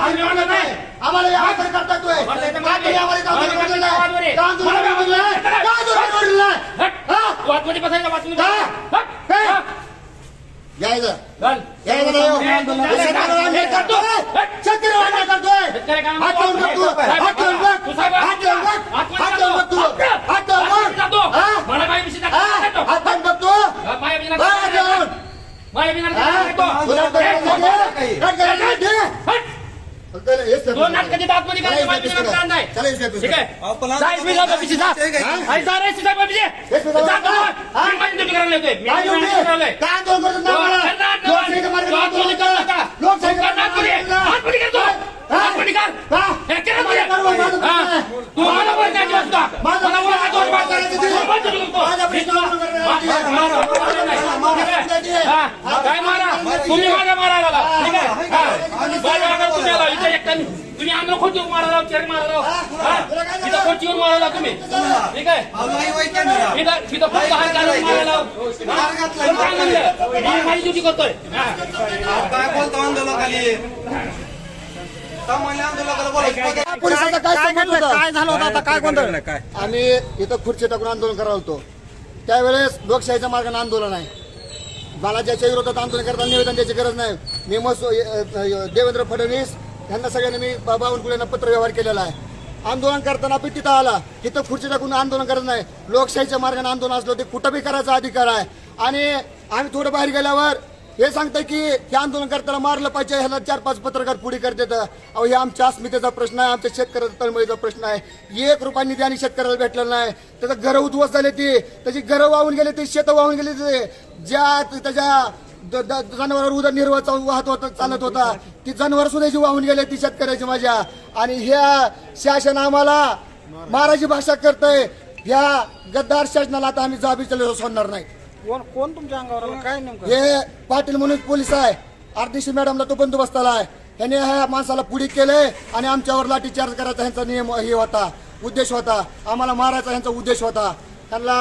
आम्हाला हे आंदोलन करता येतोय. फक्त हेच करतो. दोन नाटकाची आतमध्ये चला, करायची. दाखवून नाही. पिस्तूल. ठीक आहे जा, जा, बाबीची, जा. हा? आणि जा रे. हेच पिस्तूल. जा. हा? मी माझी ड्युटी करायला येतोय. मी माझी? ड्युटी करायला येतोय. माझं? नाही. तू प्रश्न काय मारा? तुम्ही माझ्या मारायला हा. तुम्ही. इथे खोची मारायला हा? तिथं खोचीवर मारायला तुम्ही. ठीक आहे. तिथं फक्त हात घालून मारायला. हा? माझी ड्युटी करतोय. काय बोलतो आंदोलकाली काय झालं होतं? आता काय गोंधळ? काय? आम्ही इथं खुर्ची टाकून आंदोलन करायला होतो. त्यावेळेस लोकशाहीच्या मार्गाने आंदोलन आहे. मला ज्याच्या विरोधात आंदोलन करताना निवेदन द्यायची गरज नाही. मी मस देवेंद्र फडणवीस यांना सगळ्यांनी मी बा- बावनकुळेंना पत्र व्यवहार केलेला आहे. आंदोलन करताना आपण तिथं आला तिथं खुर्ची टाकून आंदोलन करत नाही. लोकशाहीच्या मार्गाने आंदोलन असलं ते कुठं बी करायचा अधिकार आहे. आणि आम्ही थोडं बाहेर गेल्यावर हे सांगतं की हे आंदोलन करताना मारलं पाहिजे ह्याला चार पाच पत्रकार पुढे करतात. अहो हे आमच्या अस्मितेचा प्रश्न आहे आमच्या शेतकऱ्याचा तळमळीचा प्रश्न आहे. एक रुपया निधी आणि शेतकऱ्याला भेटला नाही. त्याचं घरं उद्ध्वस्त झाले ती. त्याची घरं वाहून गेले ते शेतं वाहून गेले ते. ज्या त्याच्या द- द- जनावरांवर उदरनिर्वाह चालू- वाहत होता चालत होता ती जनावर सुद्धा जी वाहून गेले ती शेतकऱ्याची माझ्या. आणि ह्या शासन आम्हाला माराची भाषा करतय. ह्या गद्दार शासनाला आता आम्ही जाबी चले सोडणार नाही. कोण कोण तुमच्या अंगावर आलं? काय नेमकं? हे पाटील म्हणून पोलीस आहे. आरडीसी मॅडमला तो बंदोबस्त आहे ह्याने ह्या माणसाला पुढे केलंय आणि आमच्यावर लाठीचार्ज करायचा ह्यांचा नियम हे होता उद्देश होता. आम्हाला मारायचा ह्यांचा उद्देश होता. त्यांना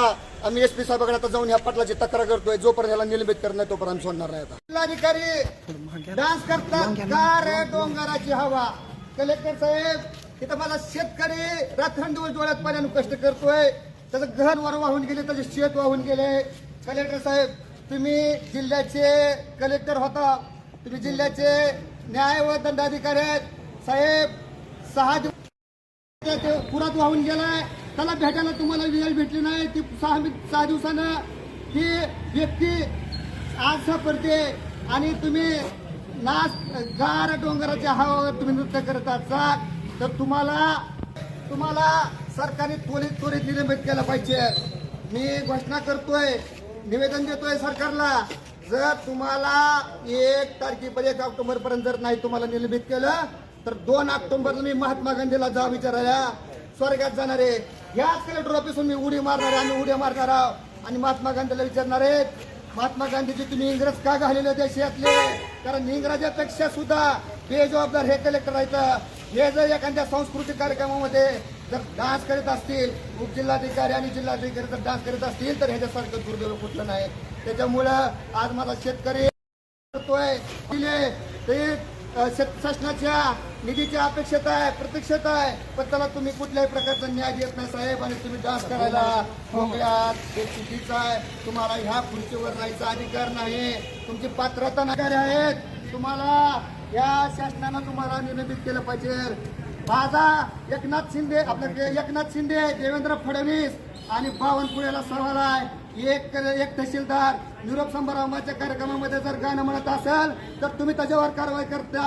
आम्ही एस पी साहेबांकडे आता जाऊन ह्या पटलाची तक्रार करतोय. जोपर्यंत याला निलंबित करत नाही तोपर्यंत आम्ही सोडणार नाही आता. जिल्हाधिकारी डान्स करतात का रे डोंगराची हवा? कलेक्टर साहेब तिथं मला शेतकरी रात्रंदिवस डोळ्यात पाण्यानं कष्ट करतोय. त्याचं घर वर वाहून गेले त्याचे शेत वाहून गेले. कलेक्टर साहेब तुम्ही जिल्ह्याचे कलेक्टर होता. तुम्ही जिल्ह्याचे न्याय व दंडाधिकारी आहेत. साहेब सहा दिवस पुरात वाहून गेलाय. त्याला भेटायला तुम्हाला वेळ भेटली नाही. ती सहा सहा दिवसानं ती व्यक्ती आज सापडते. आणि तुम्ही नाच गार डोंगराच्या हवावर तुम्ही नृत्य करत असाल तर तुम्हाला तुम्हाला सरकारने त्वरित त्वरित निलंबित केलं पाहिजे. मी घोषणा करतोय निवेदन देतोय सरकारला. जर तुम्हाला एक तारखेपर्यंत एक ऑक्टोबर पर्यंत जर नाही तुम्हाला निलंबित केलं तर दोन ऑक्टोबरला मी महात्मा गांधीला जा विचारायला. स्वर्गात जाणार आहे. याच कलेक्टर ऑफिसून मी उडी मारणार आहे आम्ही उड्या मारणार आहोत. आणि महात्मा गांधीला विचारणार आहेत महात्मा गांधीजी तुम्ही इंग्रज का घालेले देशातले कारण इंग्रजापेक्षा सुद्धा बेजबाबदार हे कलेक्टर आहेत. हे जर एखाद्या सांस्कृतिक कार्यक्रमामध्ये जर डान्स करीत असतील उपजिल्हाधिकारी आणि जिल्हाधिकारी जर डान्स करीत असतील तर ह्याच्यासारखं दुर्दैव कुठलं नाही. त्याच्यामुळं आज माझा शेतकरी करतोय दिले. ते शासनाच्या निधीच्या अपेक्षेत आहे प्रतीक्षित आहे पण त्याला तुम्ही कुठल्याही प्रकारचा न्याय देत नाही साहेब आणि तुम्ही डान्स करायला मोकळ्यात हे चुकीचं आहे. तुम्हाला ह्या खुर्चीवर राहायचा अधिकार नाही. तुमची पात्रता नाकारी आहेत. तुम्हाला या शासनानं तुम्हाला निलंबित केलं पाहिजे. माझा एकनाथ शिंदे आपल्या एकनाथ शिंदे देवेंद्र फडणवीस आणि बावनकुळेला सवाल आहे एक एक तहसीलदार. निरोप समारंभाच्या कार्यक्रमामध्ये जर गाणं म्हणत असेल तर तुम्ही त्याच्यावर कारवाई करता.